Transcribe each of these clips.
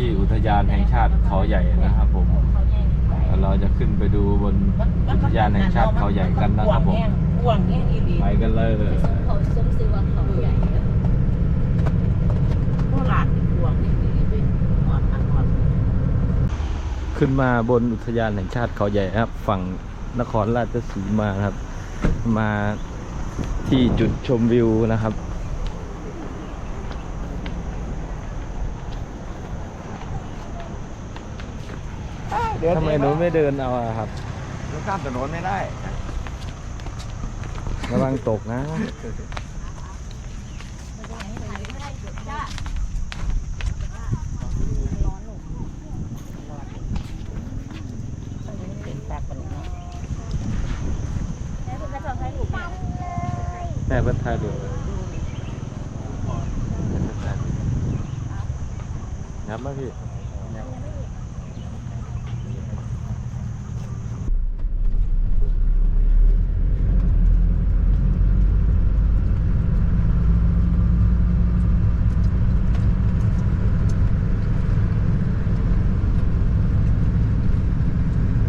ที่อุทยานแห่งชาติเขาใหญ่นะครับผมเราจะขึ้นไปดูบนอุทยานแห่งชาติเขาใหญ่กันนะครับผมกวางแห้งอีดีไปกันเลยเขาซุ้มซื้อว่าเขาใหญ่นะพวกหลานกวางนี่ดีไปอ่อนอ่อนขึ้นมาบนอุทยานแห่งชาติเขาใหญ่ครับ ฝั่งนครราชสีมาครับ มาที่จุดชมวิวนะครับ ทำไมหนูไม่เดินเอาอะครับรถข้ามถนนไม่ได้ระวังตกนะเป็นปากคนนี้แล้วคุณแม่ชอบให้ถูกไหมแม่เพิ่นถ่ายดูงับมาพี่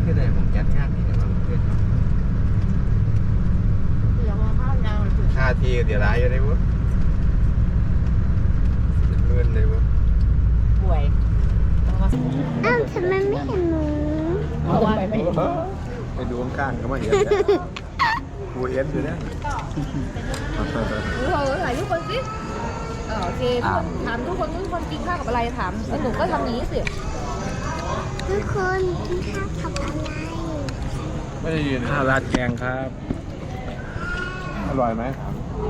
ที่ไหนผมจัดงานที่ไหนมาเพื่อน เดี๋ยวมาข้าวยาว ถึงค่าทีเดี๋ยวร้ายอยู่ได้บุ๊เงินเลยบุ๊ป่วยต้องมาอ้าวทำไมไม่เห็นหนูเอาไปไม่ไปดูข้างๆก็มาเห็นกูเอ็นอยู่เนี่ยเออถ่ายทุกคนสิเออโอเคทุกคนถามทุกคนทุกคนกินข้าวกับอะไรถามแล้วหนูก็ทำอย่างนี้สิทุกคนกินข้าวกับอะไรไม่ได้ยินข้าวราดแกงครับ อร่อยไหมถาม เด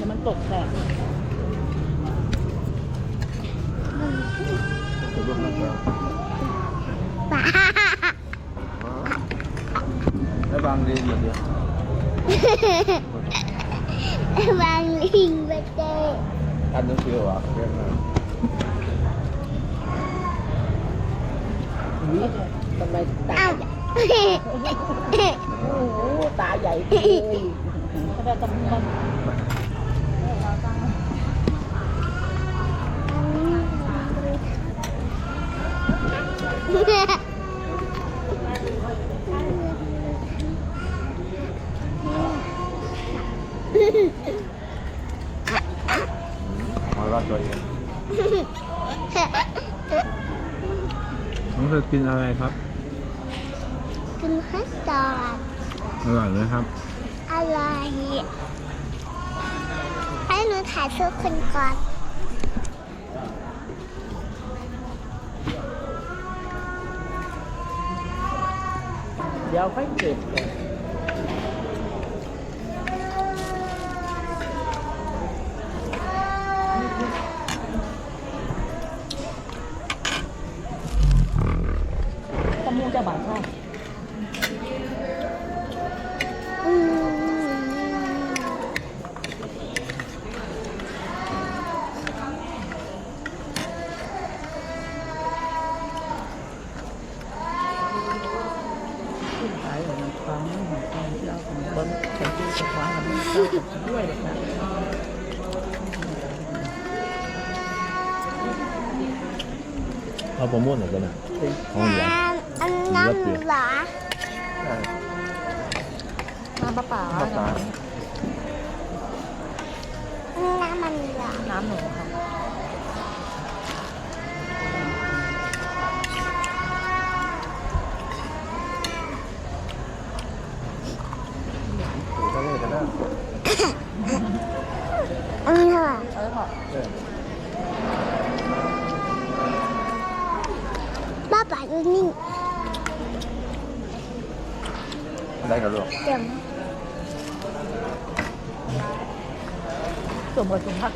ี๋ยวมันตกแตกป้าแล้วบางเรียนอย่างเดียวบางลิงไปเจออันนั้ ตาอ้าวโอ้โหตาใหญ่เลยเขาได้กำลังมาว่าตัวเองน้องเธอกินอะไรครับ ข้าวซอยอร่อยไหมครับ อร่อยให้หนูถ่ายทุกคนก่อนเดี๋ยวค่อยเก็บเลยตะมูจะบาดช่อง อืม ขายของฟังของฟังที่เอาของเบิ้งของที่สฟ้ามันเจ้ากับด้วยเลยนะ เอาประมุ่นหรือเปล่าเนี่ยเอาเหรอ อันนั้นเหรอ น้ำปลาป๋า อันนั้นมันเหรอ น้ำหนูค่ะ ตัวเลขกันนะ อันนั้นเหรอ เออค่ะ ป้าป๋าดูนี่ ได้กับลูกเดี๋ยวสวมบทสมพัก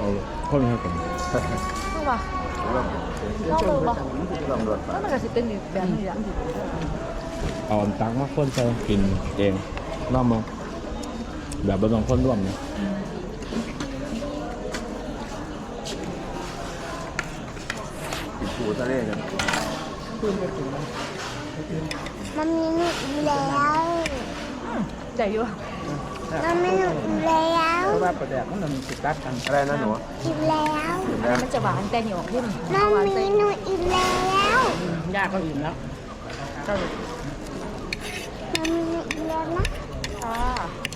เอาข้นให้ผมเข้าป่ะเข้าเลยป่ะตำรวจแล้วมันก็จะเป็นอีกแบบนี้อะเอาอันตังมาข้นใส่กินเองรอบมั้งแบบบะต้องข้นร่วมนะติดปูทะเลกัน มันมีนี่แล้วใจอยู่เเราไม่หนุนแล้วเพราะว่าประแดกมันมันติดตัดกันอะไรนะหนูกินแล้วมันจะหวานแต่เหนียวขึ้นน้องมีหนูอีกแล้วยากก็อิ่มแล้วก็น้องมีหนูอีกแล้วนะค่ะ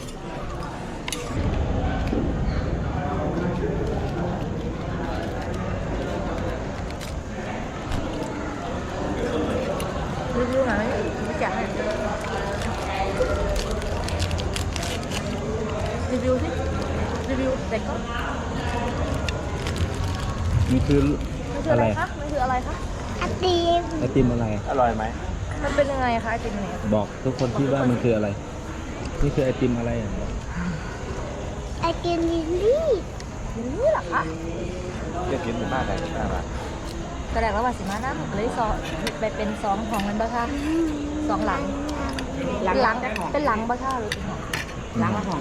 รีวิวหน่อยไหมไม่อยากให้ รีวิวสิรีวิวแต่ก็นี่คือมันคืออะไรคะ มันคืออะไรคะ อาตีมไอติมอะไร อร่อยไหมมันเป็นยังไงคะไอติมเนี่ย บอกทุกคนที่ว่ามันคืออะไร นี่คือไอติมอะไรอะไอติมลิลลี่นี่เหรอคะเรียกกินเป็นบ้านไหนเป็นบ้านอะไรแสดงแล้วว่าสิมานั่งเลยซอไปเป็นซองของมันบ้าค่ะสองหลังหลัง หลัง เป็นหลังบ้าค่ะหรือเป็นหลังล้างละห้อง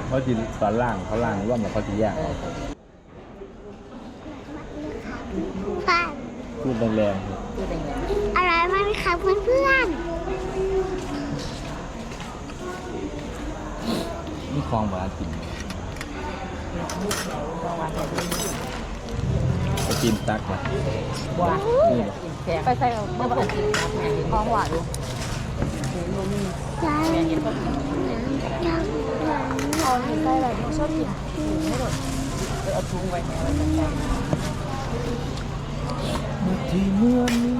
เขาจิตอนล่างเขาล่างว่ามันเขาจะยากเออฟ้าพูดแรงที่เป็นไงอร่อยมากเลยค่ะเพื่อนๆนี่คลองบาจิมบางวันแต่ที่ไอติมตักว่ะว่านี่ว่ะแข็งไปใส่เอาเมื่อวันอาทิตย์ของหวานๆจ้า แม่เห็นก็ น้ำหวาน เอาเห็นใส่อะไรชอบกินไม่หมดเอาถุงไว้แม่ไว้ใส่ที่เมื่อนี้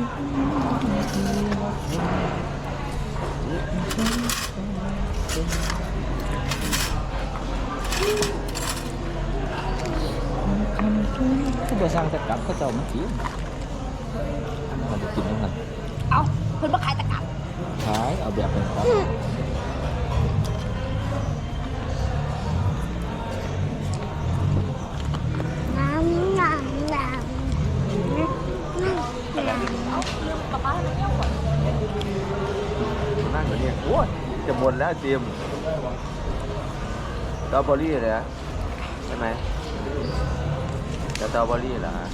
ก็ไปสร้างตะ เตรียมสตรอเบอรี่เลยนะใช่ไหมสตรอเบอรี่เหรอฮะ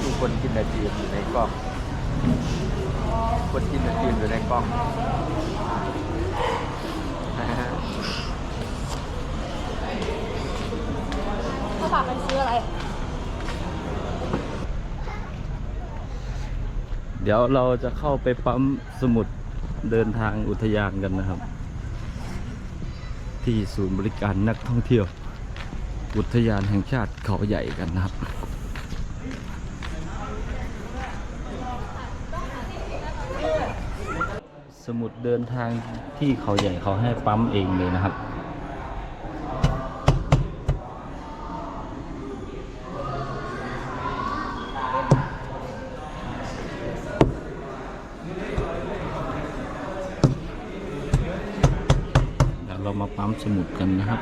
มีคนกินไอติมอยู่ในกล้อง คนกินไอติมอยู่ในกล้อง เขาฝากไปซื้ออะไร เดี๋ยวเราจะเข้าไปปั๊มสมุดเดินทางอุทยานกันนะครับ ที่ศูนย์บริการนักท่องเที่ยว อุทยานแห่งชาติเขาใหญ่กันนะครับ สมุดเดินทางที่เขาใหญ่เขาให้ปั๊มเองเลยนะครับ เดี๋ยวเรา มาปั๊มสมุดกันนะครับ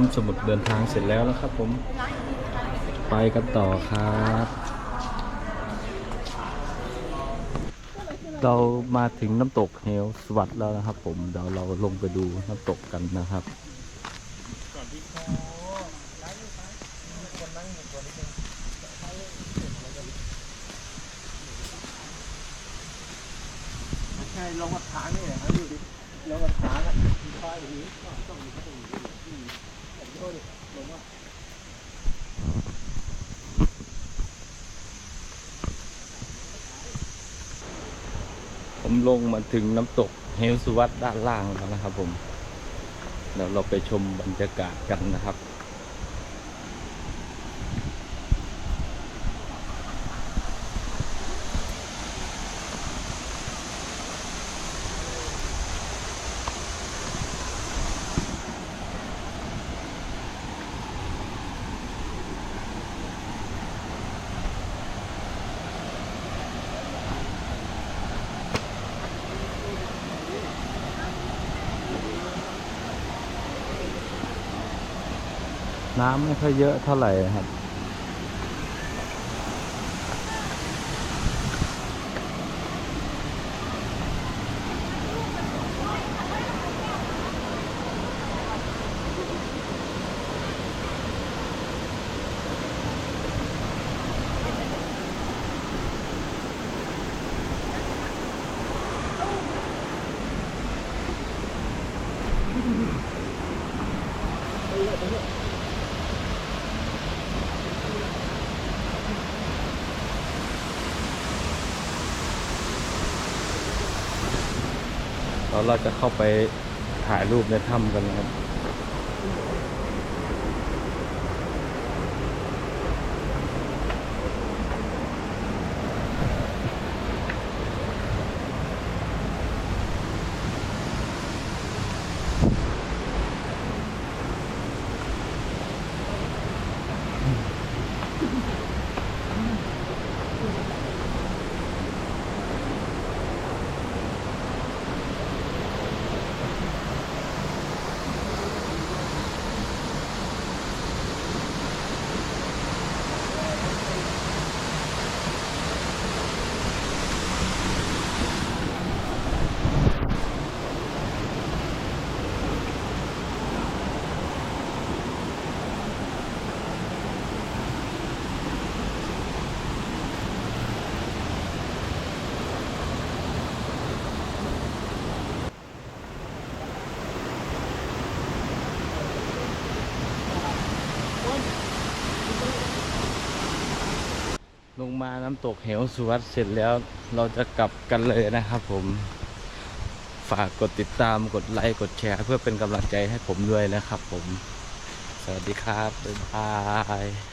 มสมุดเดินทางเสร็จแล้วนะครับผม ไปกันต่อครับ เรามาถึงน้ำตกเฮลสวัสดแล้วนะครับผม เดี๋ยวเราลงไปดูน้ำตกกันนะครับ ใช่ลงมาทางนี่แหละครับดูดิลงมาทางอะมีป้ายอย่างนี้ต้องมีต้องมีที่ผมโทษดิลงว่า ผมลงมาถึงน้ำตกเฮลสุวัตด้านล่างแล้วนะครับผมเดี๋ยวเราไปชมบรรยากาศกันนะครับ น้ำไม่ค่อยเยอะเท่าไหร่ครับ เราจะเข้าไปถ่ายรูปในถ้ำกันนะครับ ลงมาน้ำตกเหวสุวัสดเสร็จแล้วเราจะกลับกันเลยนะครับผม ฝากกดติดตามกดไลค์กดแชร์ เพื่อเป็นกำลังใจให้ผมด้วยนะครับผม สวัสดีครับบ๊ายบาย